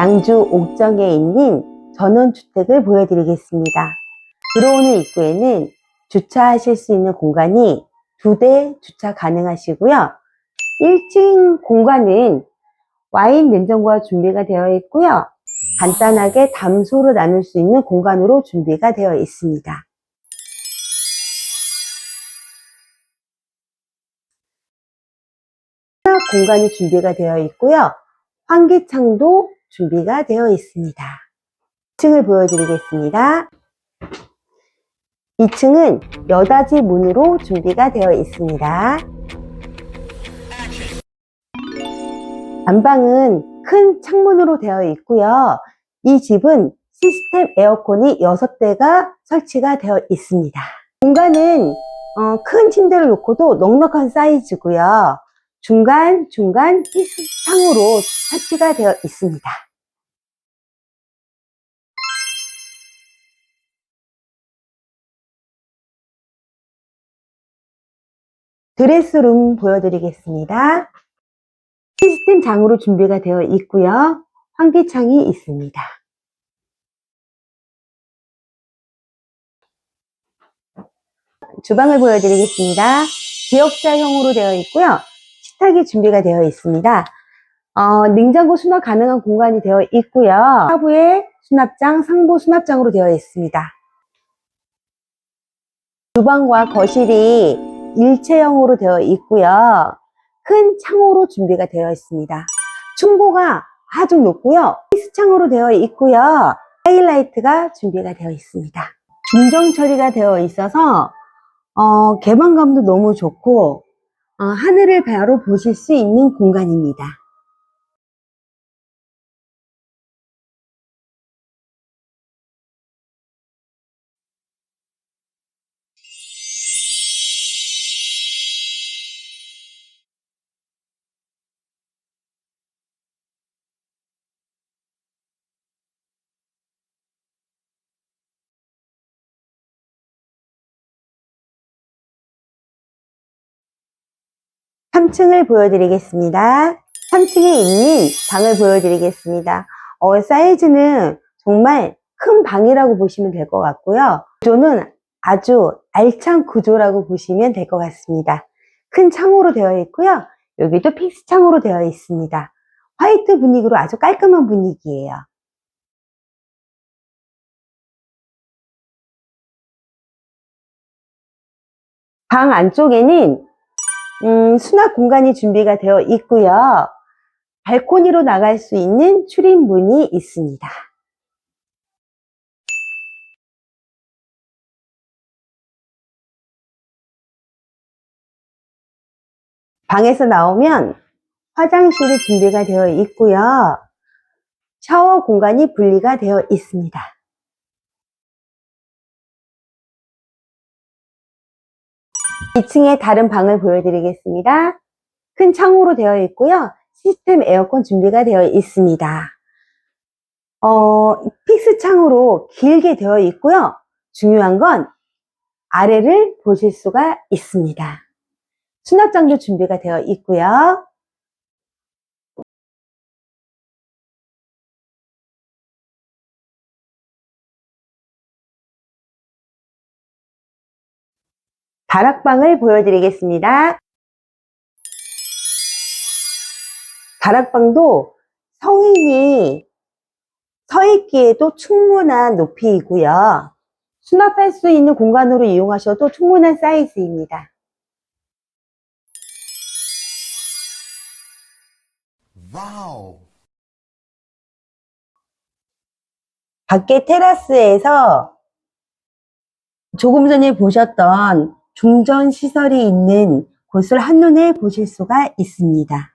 양주 옥정에 있는 전원주택을 보여드리겠습니다. 들어오는 입구에는 주차하실 수 있는 공간이 두 대 주차 가능하시고요. 1층 공간은 와인 냉장고가 준비가 되어 있고요. 간단하게 담소를 나눌 수 있는 공간으로 준비가 되어 있습니다. 공간이 준비가 되어 있고요. 환기창도 준비가 되어 있습니다. 2층을 보여드리겠습니다. 2층은 여닫이 문으로 준비가 되어 있습니다. 안방은 큰 창문으로 되어 있고요. 이 집은 시스템 에어컨이 6대가 설치가 되어 있습니다. 공간은 어, 큰 침대를 놓고도 넉넉한 사이즈고요. 중간 중간 창으로 설치가 되어 있습니다. 드레스룸 보여드리겠습니다. 시스템 장으로 준비가 되어 있고요. 환기창이 있습니다. 주방을 보여드리겠습니다. 기역자형으로 되어 있고요. 식탁이 준비가 되어 있습니다. 어, 냉장고 수납 가능한 공간이 되어 있고요. 하부에 수납장, 상부 수납장으로 되어 있습니다. 주방과 거실이 일체형으로 되어 있고요. 큰 창호로 준비가 되어 있습니다. 충고가 아주 높고요. 피스창으로 되어 있고요. 하이라이트가 준비가 되어 있습니다. 중정 처리가 되어 있어서 어, 개방감도 너무 좋고 어, 하늘을 바로 보실 수 있는 공간입니다. 삼층을 보여드리겠습니다. 3층에 있는 방을 보여드리겠습니다. 어, 사이즈는 정말 큰 방이라고 보시면 될 것 같고요. 구조는 아주 알찬 구조라고 보시면 될 것 같습니다. 큰 창호로 되어 있고요. 여기도 픽스 창호로 되어 있습니다. 화이트 분위기로 아주 깔끔한 분위기예요. 방 안쪽에는 음, 수납 공간이 준비가 되어 있고요. 발코니로 나갈 수 있는 출입문이 있습니다. 방에서 나오면 화장실이 준비가 되어 있고요. 샤워 공간이 분리가 되어 있습니다. 2층에 다른 방을 보여드리겠습니다. 큰 창호로 되어 있고요. 시스템 에어컨 준비가 되어 있습니다. 어, 픽스 창으로 길게 되어 있고요. 중요한 건 아래를 보실 수가 있습니다. 수납장도 준비가 되어 있고요. 다락방을 보여드리겠습니다. 다락방도 성인이 서 있기에도 충분한 높이이고요. 수납할 수 있는 공간으로 이용하셔도 충분한 사이즈입니다. 와우. 밖에 테라스에서 조금 전에 보셨던 중전 시설이 있는 곳을 한눈에 보실 수가 있습니다.